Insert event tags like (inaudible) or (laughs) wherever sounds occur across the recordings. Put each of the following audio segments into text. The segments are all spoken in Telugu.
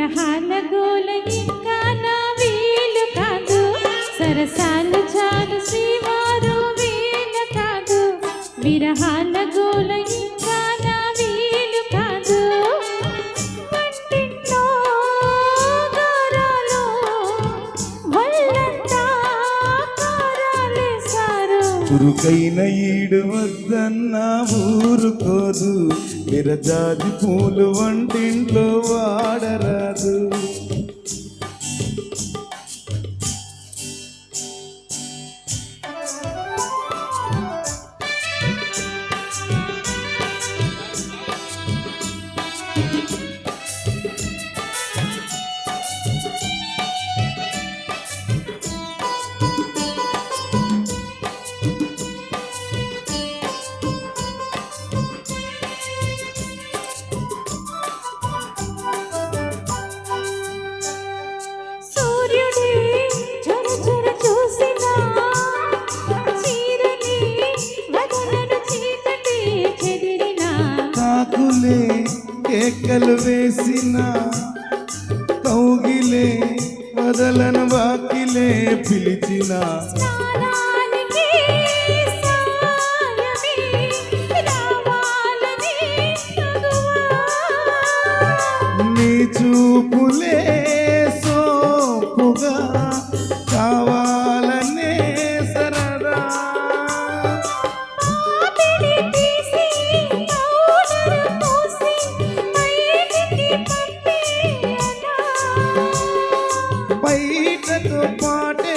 విరహాల గోల ఇంకా నా వీలు కాదు. సరసాలు చాలు శ్రీవారు వీణ కాదు. విరహాల గోల చురుకైన ఈడు వద్దన్న ఊరుకోదు విరజాజి పూలు వంటింట్లో వాడరాదు. కేకలు వేసిన కౌగిలే వదలను వాకిలే పిలిచిన బయటతో పాటే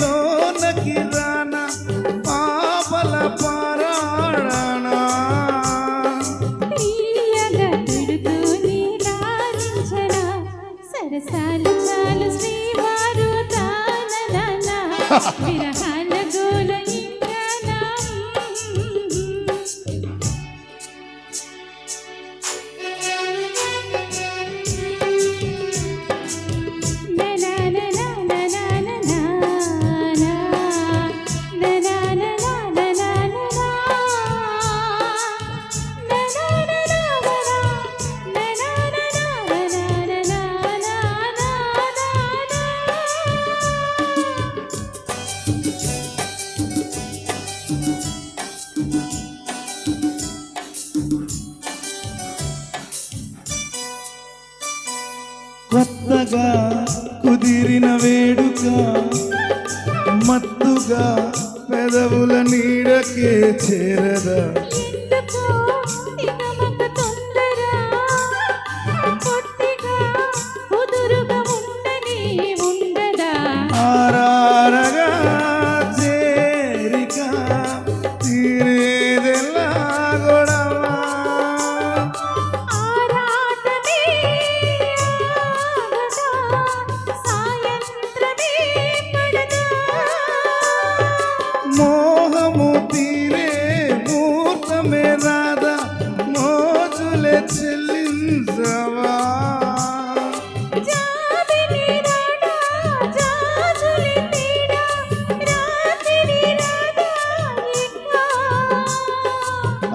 లోనకి రానా పాపల లాలించనా సరసాలు చాలు శ్రీవారు తాననా? (laughs) విరహాల గోల కొత్తగా కుదిరిన వేడుక మత్తుగా పెదవుల నీడకే చేరదా. ఎందుకో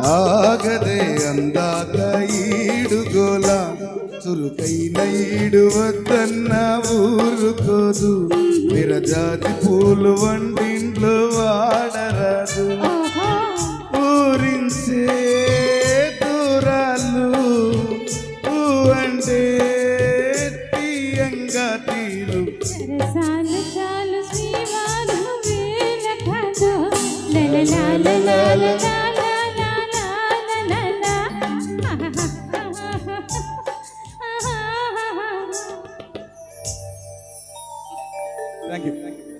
ఆగదే అందాక ఈడుగోల. చురుకైన ఈడు వద్దన్న ఊరుకోదు. విరజాతి పూలు వంటింట్లో వాడరాదు. ఊరించే దూరాలు. అంటే తీయంగా తీరు.